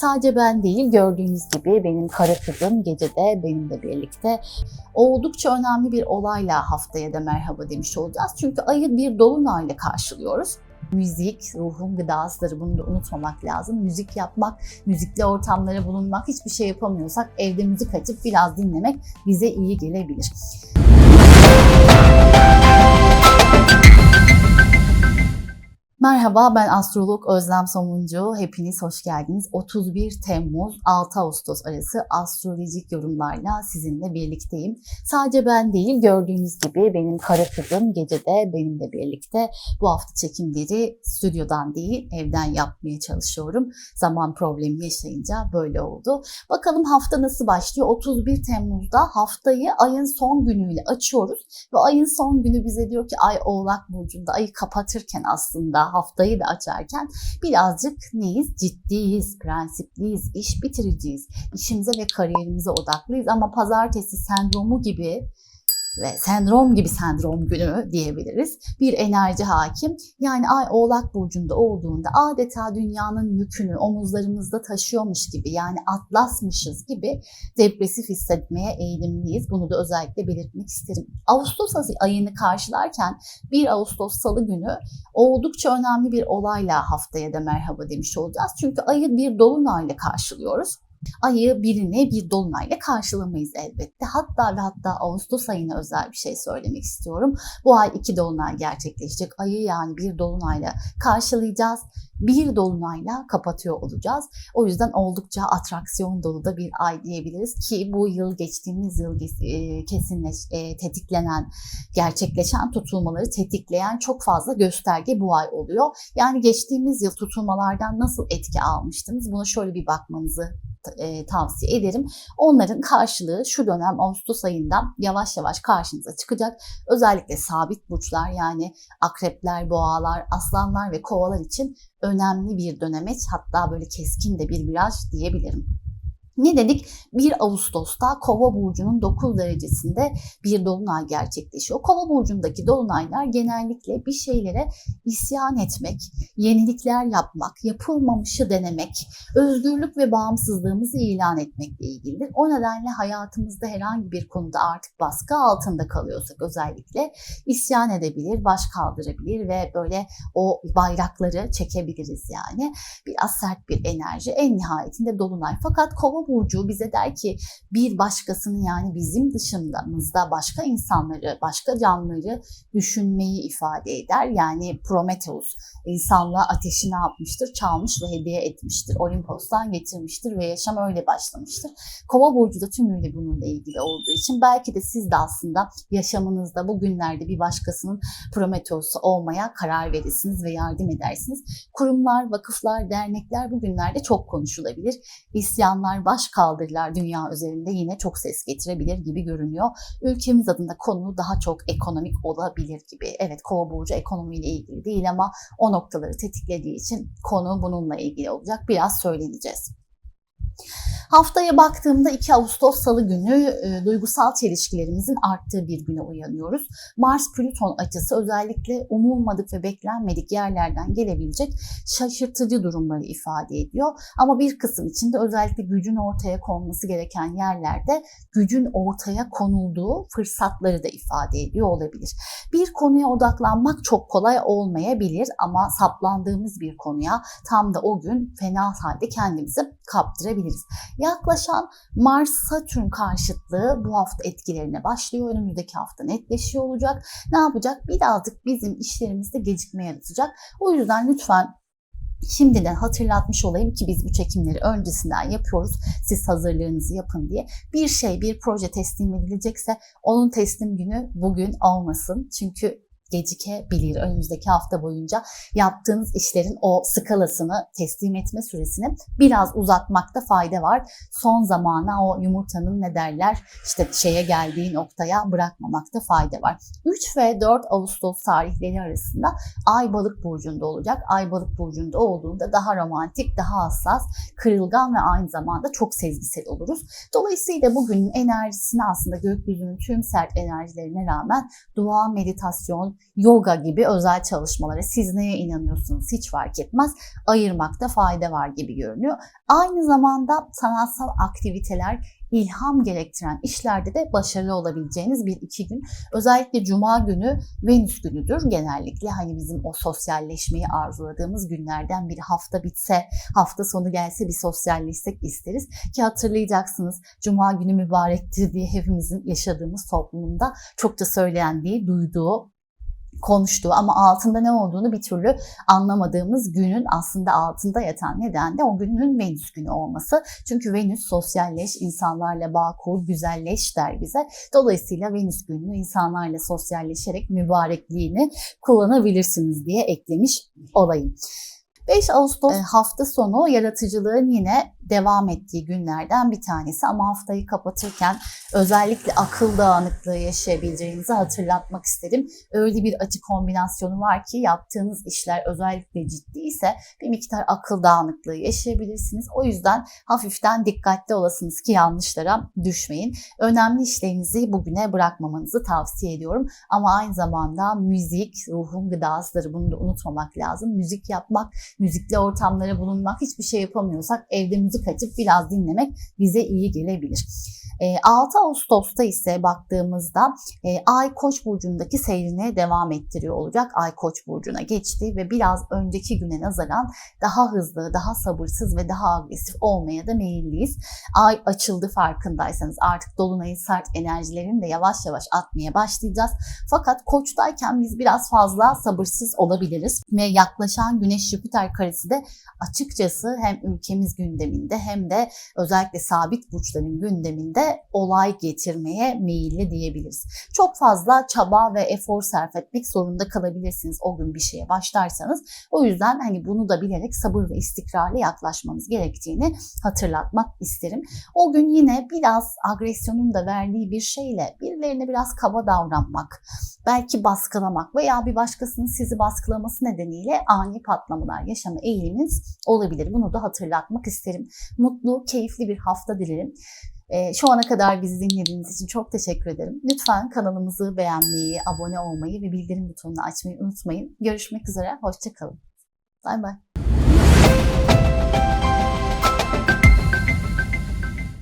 Sadece ben değil gördüğünüz gibi benim kara kızım gecede benimle birlikte oldukça önemli bir olayla haftaya da merhaba demiş olacağız. Çünkü ayı bir dolunayla karşılıyoruz. Müzik, ruhun gıdasıdır. Bunu da unutmamak lazım. Müzik yapmak, müzikli ortamlara bulunmak, hiçbir şey yapamıyorsak evde müzik açıp biraz dinlemek bize iyi gelebilir. Merhaba ben astrolog Özlem Somuncu. Hepiniz hoş geldiniz. 31 Temmuz 6 Ağustos arası astrolojik yorumlarla sizinle birlikteyim. Sadece ben değil gördüğünüz gibi benim kara kızım gecede benimle birlikte bu hafta çekimleri stüdyodan değil evden yapmaya çalışıyorum. Zaman problemi yaşayınca böyle oldu. Bakalım hafta nasıl başlıyor? 31 Temmuz'da haftayı ayın son günüyle açıyoruz ve ayın son günü bize diyor ki ay Oğlak Burcu'nda ayı kapatırken aslında haftayı da açarken birazcık neyiz? Ciddiyiz, prensipliyiz, iş bitiriciyiz. İşimize ve kariyerimize odaklıyız ama pazartesi sendromu gibi ve sendrom gibi sendrom günü diyebiliriz. Bir enerji hakim. Yani ay oğlak burcunda olduğunda adeta dünyanın yükünü omuzlarımızda taşıyormuş gibi yani atlasmışız gibi depresif hissetmeye eğilimliyiz. Bunu da özellikle belirtmek isterim. Ağustos ayını karşılarken 1 Ağustos salı günü oldukça önemli bir olayla haftaya da merhaba demiş olacağız. Çünkü ayı bir dolunayla karşılıyoruz. Ayı birine bir dolunayla karşılamayız elbette. Hatta ve hatta Ağustos ayına özel bir şey söylemek istiyorum. Bu ay iki dolunay gerçekleşecek. Ayı yani bir dolunayla karşılayacağız. Bir dolunayla kapatıyor olacağız. O yüzden oldukça atraksiyon dolu da bir ay diyebiliriz ki bu yıl geçtiğimiz yıl e, kesinleş, e, tetiklenen, gerçekleşen tutulmaları tetikleyen çok fazla gösterge bu ay oluyor. Yani geçtiğimiz yıl tutulmalardan nasıl etki almıştınız? Buna şöyle bir bakmanızı e, tavsiye ederim. Onların karşılığı şu dönem Ağustos ayında yavaş yavaş karşınıza çıkacak. Özellikle sabit burçlar yani akrepler, boğalar, aslanlar ve kovalar için önemli bir dönemeç hatta böyle keskin de bir viraj diyebilirim. Ne dedik? 1 Ağustos'ta Kova burcunun 9 derecesinde bir dolunay gerçekleşiyor. Kova burcundaki dolunaylar genellikle bir şeylere isyan etmek, yenilikler yapmak, yapılmamışı denemek, özgürlük ve bağımsızlığımızı ilan etmekle ilgilidir. O nedenle hayatımızda herhangi bir konuda artık baskı altında kalıyorsak özellikle isyan edebilir, baş kaldırabilir ve böyle o bayrakları çekebiliriz yani. Biraz sert bir enerji en nihayetinde dolunay. Fakat Kova burcu bize der ki bir başkasını yani bizim dışımızda başka insanları, başka canlıları düşünmeyi ifade eder. Yani Prometheus insanlığa ateşi ne yapmıştır? Çalmış ve hediye etmiştir. Olimpos'tan getirmiştir ve yaşam öyle başlamıştır. Kova burcu da tümüyle bununla ilgili olduğu için belki de siz de aslında yaşamınızda bugünlerde bir başkasının Prometheus'u olmaya karar verirsiniz ve yardım edersiniz. Kurumlar, vakıflar, dernekler bugünlerde çok konuşulabilir. İsyanlar, baş kaldırılar dünya üzerinde yine çok ses getirebilir gibi görünüyor. Ülkemiz adına konu daha çok ekonomik olabilir gibi. Evet kova burcu ekonomiyle ilgili değil ama o noktaları tetiklediği için konu bununla ilgili olacak. Biraz söyleneceğiz. Haftaya baktığımda 2 Ağustos Salı günü e, duygusal çelişkilerimizin arttığı bir güne uyanıyoruz. Mars-Plüton açısı özellikle umulmadık ve beklenmedik yerlerden gelebilecek şaşırtıcı durumları ifade ediyor. Ama bir kısım için de özellikle gücün ortaya konması gereken yerlerde gücün ortaya konulduğu fırsatları da ifade ediyor olabilir. Bir konuya odaklanmak çok kolay olmayabilir ama saplandığımız bir konuya tam da o gün fena halde kendimizi kaptırabiliriz. Yaklaşan Mars-Satürn karşıtlığı bu hafta etkilerine başlıyor. Önümüzdeki hafta netleşiyor olacak. Ne yapacak? Birazcık bizim işlerimizde gecikme yaratacak. O yüzden lütfen Şimdiden hatırlatmış olayım ki biz bu çekimleri öncesinden yapıyoruz. Siz hazırlığınızı yapın diye. Bir şey, bir proje teslim edilecekse onun teslim günü bugün olmasın. Çünkü gecikebilir. Önümüzdeki hafta boyunca yaptığınız işlerin o skalasını, teslim etme süresini biraz uzatmakta fayda var. Son zamana o yumurtanın ne derler işte şeye geldiği noktaya bırakmamakta fayda var. 3 ve 4 Ağustos tarihleri arasında Ay Balık burcunda olacak. Ay Balık burcunda olduğunda daha romantik, daha hassas, kırılgan ve aynı zamanda çok sezgisel oluruz. Dolayısıyla bugünün enerjisini aslında gökyüzünün tüm sert enerjilerine rağmen dua, meditasyon, yoga gibi özel çalışmalara siz neye inanıyorsunuz hiç fark etmez ayırmakta fayda var gibi görünüyor. Aynı zamanda sanatsal aktiviteler ilham gerektiren işlerde de başarılı olabileceğiniz bir iki gün. Özellikle cuma günü Venüs günüdür. Genellikle hani bizim o sosyalleşmeyi arzuladığımız günlerden bir hafta bitse, hafta sonu gelse bir sosyalleşsek isteriz. Ki hatırlayacaksınız cuma günü mübarektir diye hepimizin yaşadığımız toplumda çokça söylendiği, duyduğu konuştuğu ama altında ne olduğunu bir türlü anlamadığımız günün aslında altında yatan neden de o günün Venüs günü olması. Çünkü Venüs sosyalleş, insanlarla bağ kur, güzelleş der bize. Dolayısıyla Venüs gününü insanlarla sosyalleşerek mübarekliğini kullanabilirsiniz diye eklemiş olayım. 5 Ağustos e, hafta sonu yaratıcılığın yine devam ettiği günlerden bir tanesi ama haftayı kapatırken özellikle akıl dağınıklığı yaşayabileceğinizi hatırlatmak istedim. Öyle bir açı kombinasyonu var ki yaptığınız işler özellikle ciddi ise bir miktar akıl dağınıklığı yaşayabilirsiniz. O yüzden hafiften dikkatli olasınız ki yanlışlara düşmeyin. Önemli işlerinizi bugüne bırakmamanızı tavsiye ediyorum. Ama aynı zamanda müzik, ruhun gıdasıdır. Bunu da unutmamak lazım. Müzik yapmak, müzikli ortamlara bulunmak, hiçbir şey yapamıyorsak evde müzik açıp biraz dinlemek bize iyi gelebilir. 6 Ağustos'ta ise baktığımızda e, Ay Koç burcundaki seyrini devam ettiriyor olacak. Ay Koç burcuna geçti ve biraz önceki güne nazaran daha hızlı, daha sabırsız ve daha agresif olmaya da meyilliyiz. Ay açıldı farkındaysanız artık dolunayın sert enerjilerini de yavaş yavaş atmaya başlayacağız. Fakat Koç'tayken biz biraz fazla sabırsız olabiliriz ve yaklaşan Güneş Jüpiter karesi de açıkçası hem ülkemiz gündeminde hem de özellikle sabit burçların gündeminde olay getirmeye meyilli diyebiliriz. Çok fazla çaba ve efor sarf etmek zorunda kalabilirsiniz o gün bir şeye başlarsanız. O yüzden hani bunu da bilerek sabır ve istikrarla yaklaşmanız gerektiğini hatırlatmak isterim. O gün yine biraz agresyonun da verdiği bir şeyle birilerine biraz kaba davranmak, belki baskılamak veya bir başkasının sizi baskılaması nedeniyle ani patlamalar yaşama eğiliminiz olabilir. Bunu da hatırlatmak isterim. Mutlu, keyifli bir hafta dilerim. Ee, şu ana kadar bizi dinlediğiniz için çok teşekkür ederim. Lütfen kanalımızı beğenmeyi, abone olmayı ve bildirim butonunu açmayı unutmayın. Görüşmek üzere, hoşçakalın. Bay bay.